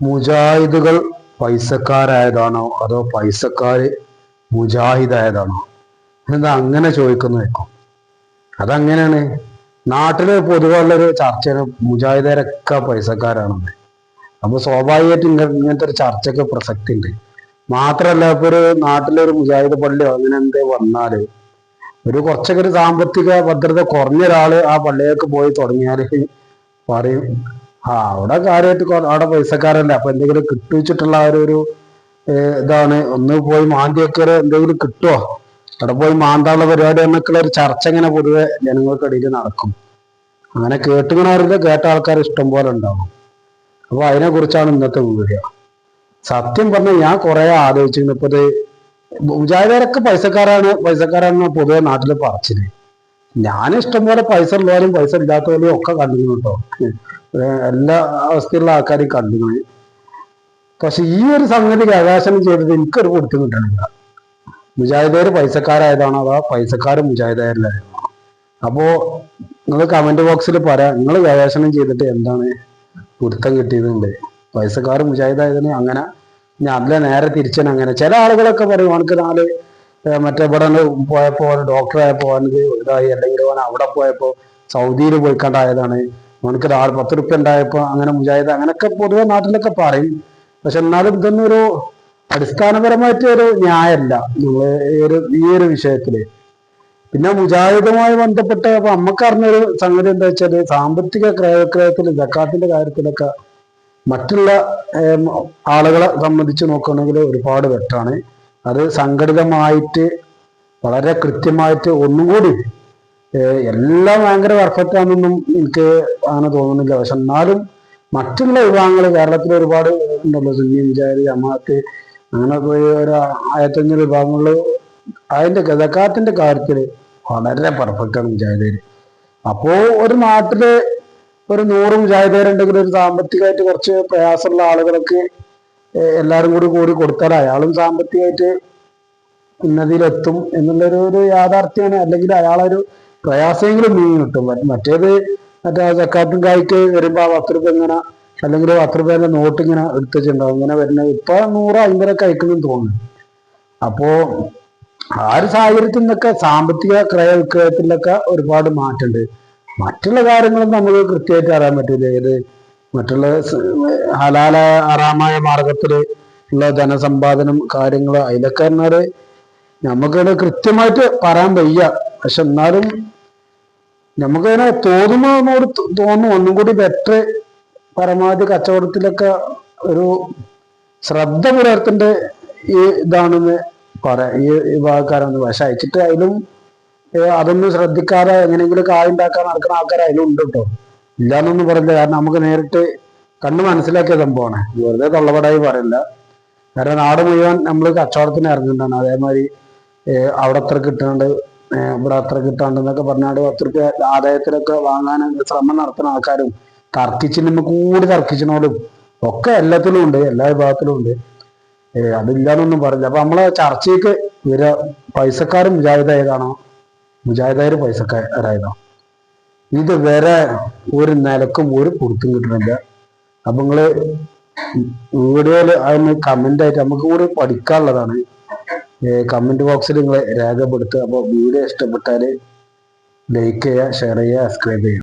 മുജാഹിദുകൾ പൈസക്കാരായതാണോ? അതോ പൈസക്കാര് മുജാഹിദായതാണോ? എന്താ അങ്ങനെ ചോദിക്കുന്നു വെക്കും അതങ്ങനെയാണ്. നാട്ടിൽ പൊതുവെയുള്ളൊരു ചർച്ചയാണ് മുജാഹിദരൊക്കെ പൈസക്കാരാണെന്ന്. അപ്പൊ സ്വാഭാവികമായിട്ട് ഇങ്ങനെ ഇങ്ങനത്തെ ഒരു ചർച്ചയ്ക്ക് പ്രസക്തി ഉണ്ട് മാത്രല്ല ഇപ്പൊ ഒരു നാട്ടിലൊരു മുജാഹിദ് പള്ളിയോ അങ്ങനെ എന്തേ വന്നാൽ ഒരു കുറച്ചൊക്കെ ഒരു സാമ്പത്തിക ഭദ്രത കുറഞ്ഞ ഒരാൾ ആ പള്ളിയിലേക്ക് പോയി തുടങ്ങിയാൽ പറയും ആ അവിടെ കാര്യമായിട്ട് അവിടെ പൈസക്കാരല്ലേ. അപ്പൊ എന്തെങ്കിലും കിട്ടുവെച്ചിട്ടുള്ള ആ ഒരു ഇതാണ്. ഒന്ന് പോയി മാന്തിയൊക്കെ എന്തെങ്കിലും കിട്ടുമോ അവിടെ പോയി മാന്താനുള്ള പരിപാടി എന്നൊക്കെയുള്ള ഒരു ചർച്ച ഇങ്ങനെ പൊതുവെ ജനങ്ങൾക്കിടയിൽ നടക്കും. അങ്ങനെ കേട്ടുകണവരുടെ കേട്ട ആൾക്കാർ ഇഷ്ടം പോലെ ഉണ്ടാവും. അപ്പൊ അതിനെ കുറിച്ചാണ് ഇന്നത്തെ വീഡിയോ. സത്യം പറഞ്ഞാൽ ഞാൻ കുറെ ആലോചിച്ചിരുന്നു. ഇപ്പൊ മുജാഹിദരൊക്കെ പൈസക്കാരാണ്. പൈസക്കാരാണ് പൊതുവെ നാട്ടിൽ പറച്ചിൽ. ഞാൻ ഇഷ്ടം പോലെ പൈസ ഉള്ളവരും പൈസ ഇല്ലാത്തവരും ഒക്കെ കണ്ടിരുന്നു കേട്ടോ. എല്ലാ അവസ്ഥയിലുള്ള ആൾക്കാരെയും കണ്ടുപോയി പക്ഷെ ഈ ഒരു സംഗതി കൈകാശനം ചെയ്തത് എനിക്കൊരു കൊടുത്തു കിട്ടണില്ല. മുജാഹിദേര് പൈസക്കാരായതാണോ അതോ പൈസക്കാർ മുജാഹിദാരിലായതാണോ അപ്പോ നിങ്ങൾ കമന്റ് ബോക്സിൽ പറയാം നിങ്ങൾ ഗവേഷണം ചെയ്തിട്ട് എന്താണ് പിടുത്തം കിട്ടിയതുണ്ട് പൈസക്കാർ മുജാഹിദായതിന് അങ്ങനെ ഞാൻ അതിലെ നേരെ തിരിച്ചാണ് അങ്ങനെ. ചില ആളുകളൊക്കെ പറയും അവനക്ക് നാല് മറ്റേ ഇവിടെ പോയപ്പോ ഡോക്ടറായപ്പോ അവനത് ഇതായി. അല്ലെങ്കിൽ അവൻ അവിടെ പോയപ്പോ സൗദിയിൽ പോയി കണ്ടായതാണ് അവനക്ക് ഒരാൾ പത്ത് റുപ്യ ഉണ്ടായപ്പോ അങ്ങനെ മുജാഹിദ് അങ്ങനെയൊക്കെ പൊതുവെ നാട്ടിലൊക്കെ പറയും. പക്ഷെ എന്നാലും ഇതൊന്നും ഒരു അടിസ്ഥാനപരമായിട്ട് ഒരു ന്യായമല്ല നമ്മൾ ഈ ഒരു ഈ ഒരു വിഷയത്തിൽ. പിന്നെ മുജാഹിദുമായി ബന്ധപ്പെട്ട അപ്പൊ അമ്മക്കറിഞ്ഞൊരു സംഗതി എന്താ വെച്ചാൽ സാമ്പത്തിക ക്രയവിക്രയത്തിൽ ജക്കാത്തിന്റെ കാര്യത്തിലൊക്കെ മറ്റുള്ള ആളുകളെ സംബന്ധിച്ച് നോക്കുകയാണെങ്കിൽ ഒരുപാട് വെട്ടാണ് അത് സംഘടിതമായിട്ട് വളരെ കൃത്യമായിട്ട് ഒന്നും കൂടി ഏർ, എല്ലാം ഭയങ്കര പെർഫെക്റ്റ് ആണെന്നൊന്നും എനിക്ക് അങ്ങനെ തോന്നുന്നില്ല. പക്ഷെ എന്നാലും മറ്റുള്ള വിഭാഗങ്ങൾ കേരളത്തിൽ ഒരുപാട് ഉണ്ടല്ലോ. സുന്നി വിചാരി ജമാഅത്ത് അങ്ങനെ പോയ ഒരു ആയിരത്തഞ്ഞൂറ് വിഭാഗങ്ങൾ. അതിന്റെ ഗതക്കാത്തിന്റെ കാര്യത്തിൽ വളരെ പെർഫെക്റ്റ് ആണ് മുജാഹിദേര് അപ്പോ ഒരു നാട്ടിൽ ഒരു നൂറ് മുജാഹിദേരുണ്ടെങ്കിൽ ഒരു സാമ്പത്തികമായിട്ട് കുറച്ച് പ്രയാസമുള്ള ആളുകൾക്ക് എല്ലാവരും കൂടി കൂടി കൊടുത്താൽ അയാളും സാമ്പത്തികമായിട്ട് ഉന്നതിയിലെത്തും എന്നുള്ളൊരു ഒരു യാഥാർത്ഥ്യമാണ്. അല്ലെങ്കിൽ അയാളൊരു പ്രയാസമെങ്കിലും മീൻ കിട്ടും. മറ്റേത് മറ്റേ ചക്കാത്തും കായ്ക്ക് വരുമ്പോ ആ പത്ത് രൂപ ഇങ്ങനെ അല്ലെങ്കിൽ പത്ത് നോട്ട് ഇങ്ങനെ എടുത്തിട്ടുണ്ടാവും ഇങ്ങനെ വരുന്നത് ഇപ്പൊ നൂറ് അമ്പതൊക്കെ അയക്കുമെന്ന് തോന്നുന്നു. അപ്പോ ആ ഒരു സാഹചര്യത്തിൽ നിന്നൊക്കെ സാമ്പത്തിക ക്രയവിക്രയത്തിലൊക്കെ ഒരുപാട് മാറ്റമുണ്ട്. മറ്റുള്ള കാര്യങ്ങളും നമുക്ക് കൃത്യമായിട്ട് അറിയാൻ പറ്റില്ല. ഏത് മറ്റുള്ള ഹലാല ആറാമായ മാർഗത്തിൽ ഉള്ള ധനസമ്പാദനം കാര്യങ്ങൾ അതിലൊക്കെ പറഞ്ഞാൽ നമുക്കത് കൃത്യമായിട്ട് പറയാൻ വയ്യ. പക്ഷെ എന്നാലും നമുക്കതിനെ തോന്നുമ്പോൾ തോന്നും. ഒന്നും കൂടി ബെറ്റർ പരമാവധി കച്ചവടത്തിലൊക്കെ ഒരു ശ്രദ്ധ പുലർത്തേണ്ട ഈ ഇതാണെന്ന് പറയാം. ഈ വിഭാഗക്കാരാണ് പക്ഷെ അയച്ചിട്ട് അതിലും അതൊന്നും ശ്രദ്ധിക്കാതെ എങ്ങനെയെങ്കിലും കായുണ്ടാക്കാൻ നടക്കുന്ന ആൾക്കാർ അതിലും ഉണ്ട് കേട്ടോ ഇല്ലാന്നൊന്നും പറയില്ല. കാരണം നമുക്ക് നേരിട്ട് കണ്ണ് മനസ്സിലാക്കിയ സംഭവമാണ്. വെറുതെ തള്ളപടായി പറയില്ല. കാരണം നാട് മുഴുവൻ നമ്മൾ കച്ചവടത്തിന് ഇറങ്ങുന്നുണ്ടാണ്. അതേമാതിരി അവിടെ അത്ര കിട്ടാണ്ട് ഏ, ഇവിടെ അത്ര കിട്ടാണ്ടെന്നൊക്കെ പറഞ്ഞാണ്ട് പത്ത് റുപ്യ ആദായത്തിലൊക്കെ വാങ്ങാൻ ശ്രമം നടത്തുന്ന ആൾക്കാരും തർക്കിച്ചിന് കൂടി തർക്കിച്ചിനോടും ഒക്കെ എല്ലാത്തിലും ഉണ്ട് എല്ലാ വിഭാഗത്തിലും ഉണ്ട്. അതില്ലാന്നൊന്നും പറഞ്ഞില്ല. അപ്പൊ നമ്മളെ ചർച്ചയ്ക്ക് ഇവർ പൈസക്കാരും മുജാഹിദായതാണോ മുജാഹിദായ പൈസക്കാരായതാണോ ഇത് വരെ ഒരു നിലക്കും ഒരു പുറത്തും കിട്ടുന്നില്ല. അപ്പൊ നിങ്ങൾ വീഡിയോയിൽ അതിന് കമന്റ് ആയിട്ട് നമുക്ക് കൂടി പഠിക്കാനുള്ളതാണ്. കമന്റ് ബോക്സിൽ നിങ്ങൾ രേഖപ്പെടുത്തുക. അപ്പോൾ വീഡിയോ ഇഷ്ടപ്പെട്ടാൽ ലൈക്ക് ചെയ്യുക ഷെയർ ചെയ്യുക സബ്സ്ക്രൈബ് ചെയ്യുക.